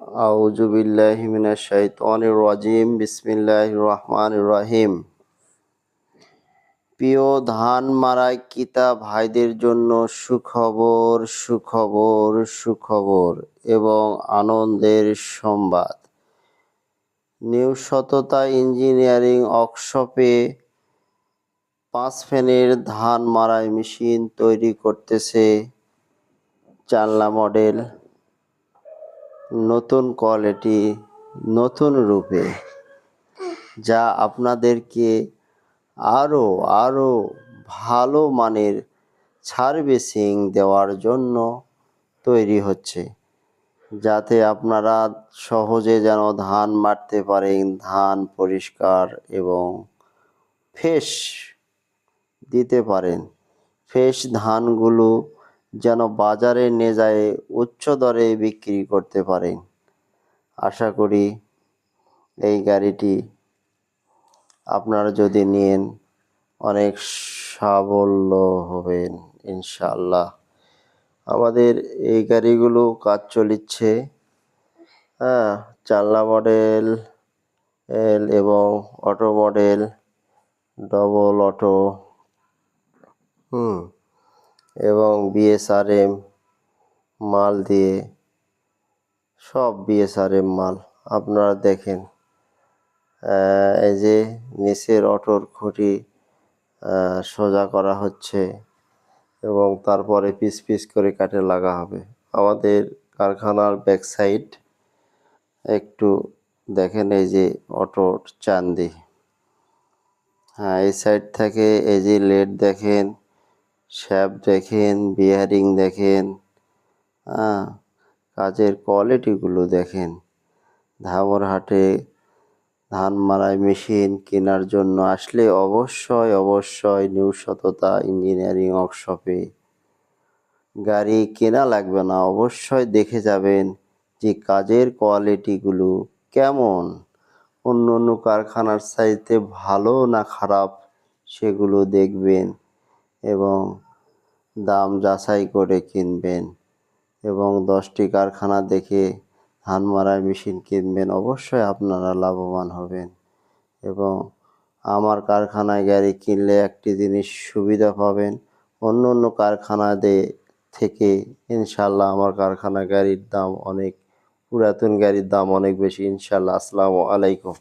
আউযু বিল্লাহি মিনাশ শাইতানির রাজিম। বিসমিল্লাহির রহমানির রহিম। প্রিয় ধান মারাই কিতা ভাইদের জন্য সুখবর সুখবর সুখবর এবং আনন্দের সংবাদ। নিউ সততা ইঞ্জিনিয়ারিং ওয়ার্কশপে পাঁচ ফ্যানের ধান মারাই মেশিন তৈরি করতেছে চালনা মডেল। নতুন কোয়ালিটি নতুন রূপে, যা আপনাদেরকে আরও আরও ভালো মানের সার্ভিসিং দেওয়ার জন্য তৈরি হচ্ছে। যাতে আপনারা সহজে যেন ধান মারতে পারেন, ধান পরিষ্কার এবং ফ্রেশ দিতে পারেন। ফ্রেশ ধানগুলো যেন বাজারে নিয়ে যায় উচ্চ দরে বিক্রি করতে পারেন আশা করি এই গাড়িটি আপনারা যদি নেন অনেক সাবল্য হবেন ইনশাআল্লাহ। আমাদের এই গাড়িগুলো কাজ চলিচ্ছে। হ্যাঁ চালনা মডেল, এল এবং অটো মডেল, ডবল অটো। হুম। এবং বিএসআরএম মাল দিয়ে সব বিএসআরএম মাল আপনারা দেখেন। এই যে নিচের অটোর খুঁটি সোজা করা হচ্ছে এবং তারপরে পিস পিস করে কাটে লাগা হবে। আমাদের কারখানার ব্যাক সাইড একটু দেখেন এই যে অটোর চান্দি। হ্যাঁ এই সাইড থেকে এই যে লেট দেখেন। শ্যাপ দেখেন বিয়ারিং দেখেন হ্যাঁ কাজের কোয়ালিটিগুলো দেখেন। ধামরহাটে ধান মারাই মেশিন কেনার জন্য আসলে অবশ্যই অবশ্যই নিউ সততা ইঞ্জিনিয়ারিং ওয়ার্কশপে গাড়ি কেনা লাগবে না, অবশ্যই দেখে যাবেন যে কাজের কোয়ালিটিগুলো কেমন। অন্য অন্য কারখানার চাইতে ভালো না খারাপ, সেগুলো দেখবেন এবং দাম যাচাই করে কিনবেন এবং দশটি কারখানা দেখে ধান মারাই মেশিন কিনবেন, অবশ্যই আপনারা লাভবান হবেন। এবং আমার কারখানায় গাড়ি কিনলে একটি জিনিস সুবিধা পাবেন, অন্য অন্য কারখানাতে থেকে ইনশাল্লাহ আমার কারখানা গাড়ির দাম অনেক, পুরাতন গাড়ির দাম অনেক বেশি। ইনশাল্লাহ আসসালামু আলাইকুম।